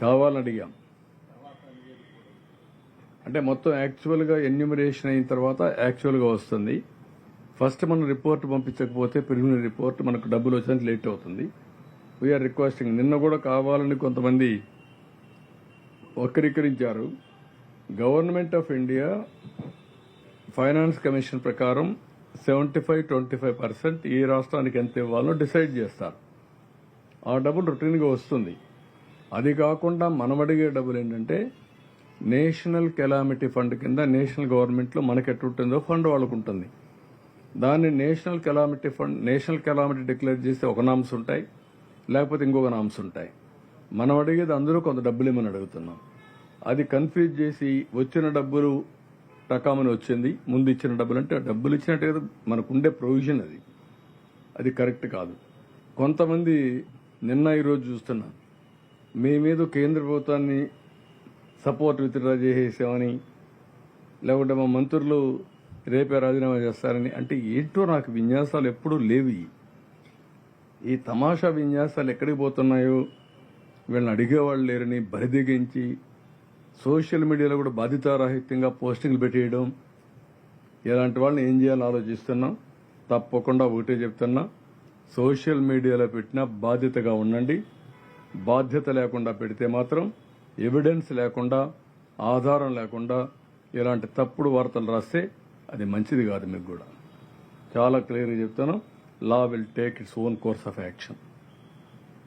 కావాలని అడిగాం అంటే మొత్తం యాక్చువల్గా ఎన్యూమరేషన్ అయిన తర్వాత యాక్చువల్గా వస్తుంది. ఫస్ట్ మనం రిపోర్ట్ పంపించకపోతే ప్రిలిమినరీ రిపోర్ట్ మనకు డబ్బులు వచ్చేందుకు లేట్ అవుతుంది. వీఆర్ రిక్వెస్టింగ్ నిన్న కూడా కావాలని కొంతమంది వక్రీకరించారు. Government of India finance commission ప్రకారం seventy five twenty five percent ఏ రాష్ట్రానికి ఎంత ఇవ్వాలో డిసైడ్ చేస్తారు. ఆ డబ్బులు రొటీన్గా వస్తుంది. అది కాకుండా మనం అడిగే డబ్బులు ఏంటంటే నేషనల్ కెలామిటీ ఫండ్ కింద నేషనల్ గవర్నమెంట్లో మనకి ఎట్టుంటుందో ఫండ్ వాళ్ళకు ఉంటుంది దాన్ని national calamity fund national calamity declare చేస్తే ఒక నామ్స్ ఉంటాయి లేకపోతే ఇంకొక నామ్స్ ఉంటాయి. మనం అడిగేది అందరూ కొంత డబ్బులు ఇమ్మని అడుగుతున్నాం. అది కన్ఫ్యూజ్ చేసి వచ్చిన డబ్బులు టకామని వచ్చింది ముందు ఇచ్చిన డబ్బులు అంటే ఆ డబ్బులు ఇచ్చినట్టు మనకు ఉండే ప్రొవిజన్ అది. అది కరెక్ట్ కాదు. కొంతమంది నిన్న ఈరోజు చూస్తున్నాను మేమేదో మీద కేంద్ర ప్రభుత్వాన్ని సపోర్ట్ విత్డ్రా చేసేసామని లేకుంటే మా మంత్రులు రేపే రాజీనామా చేస్తారని అంటే ఏంటో నాకు విన్యాసాలు ఎప్పుడూ లేవు. ఈ తమాషా విన్యాసాలు ఎక్కడికి పోతున్నాయో వీళ్ళని అడిగేవాళ్ళు లేరని బరిదిగించి సోషల్ మీడియాలో కూడా బాధితారాహిత్యంగా పోస్టింగ్లు పెట్టేయడం ఇలాంటి వాళ్ళని ఏం చేయాలో ఆలోచిస్తున్నాం తప్పకుండా ఒకటే చెప్తున్నా సోషల్ మీడియాలో పెట్టిన బాధ్యతగా ఉండండి. బాధ్యత లేకుండా పెడితే మాత్రం ఎవిడెన్స్ లేకుండా ఆధారం లేకుండా ఇలాంటి తప్పుడు వార్తలు రాస్తే అది మంచిది కాదు మీకు కూడా. చాలా క్లియర్గా చెప్తాను. Law will take its own course of action